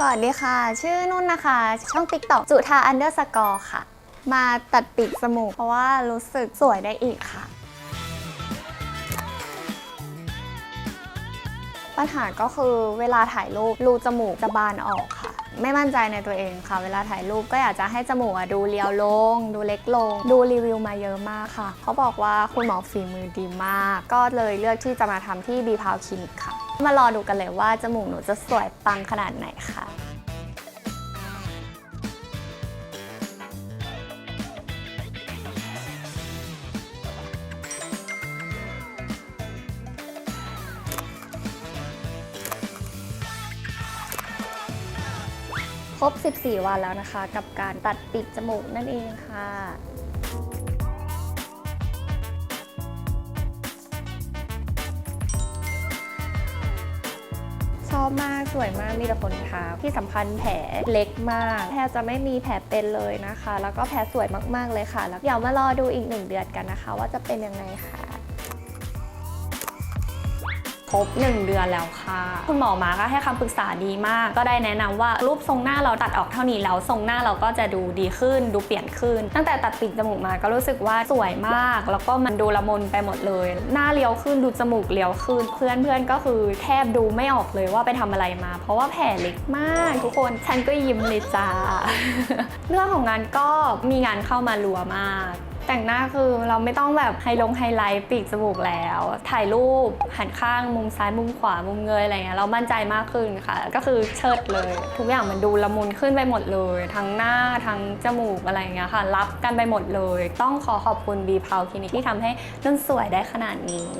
สวัสดีค่ะ ชื่อนุ่นนะคะ ช่อง TikTok จุธาอันเดอร์สกอร์ค่ะ มาตัดปีกจมูกเพราะว่ารู้สึกสวยได้อีกค่ะ ปัญหาก็คือเวลาถ่ายรูปรูจมูกจะบานออกค่ะ ไม่มั่นใจในตัวเองค่ะ เวลาถ่ายรูปก็อยากจะให้จมูกดูเรียวลง ดูเล็กลง ดูรีวิวมาเยอะมากค่ะ เขาบอกว่าคุณหมอฝีมือดีมาก ก็เลยเลือกที่จะมาทำที่บีพาวคลินิกค่ะ มารอดูกันเลยว่าจมูกหนูจะสวยปังขนาดไหนค่ะ ครบ 14 วันแล้วนะคะ กับการตัดปีกจมูกนั่นเองค่ะ อบมากสวยมากมีแต่คนทักที่สำคัญแผลเล็กมากแทบจะไม่มีแผลเป็นเลยนะคะ แล้วก็แผลสวยมากๆเลยค่ะ แล้วเดี๋ยวมารอดูอีกหนึ่งเดือนกันนะคะ ว่าจะเป็นยังไงค่ะ ครบ 1 เดือนแล้วค่ะ คุณหมอมาก็ให้คำปรึกษาดีมาก ก็ได้แนะนำว่ารูปทรงหน้าเราตัดออกเท่านี้แล้วทรงหน้าเราก็จะดูดีขึ้น ดูเปลี่ยนขึ้น ตั้งแต่ตัดปีกจมูกมาก็รู้สึกว่าสวยมาก แล้วก็มันดูละมุนไปหมดเลย หน้าเรียวขึ้นดูจมูกเรียวขึ้น เพื่อนเพื่อนก็คือแทบดูไม่ออกเลยว่าไปทำอะไรมา เพราะว่าแผลเล็กมาก ทุกคนฉันก็ยิ้มเลยจ้าเรื่องของงานก็มีงานเข้ามารัวมาก แต่งหน้าคือเราไม่ต้องแบบไฮลงไฮไลท์ปีกจมูกแล้ว ถ่ายรูปหันข้างมุมซ้ายมุมขวามุมเงยอะไรเงี้ยเรามั่นใจมากขึ้นค่ะ ก็คือเชิดเลย ทุกอย่างมันดูละมุนขึ้นไปหมดเลย ทั้งหน้าทั้งจมูกอะไรเงี้ยค่ะ รับกันไปหมดเลย ต้องขอขอบคุณบีพาวคลินิกที่ทำให้นุ่นสวยได้ขนาดนี้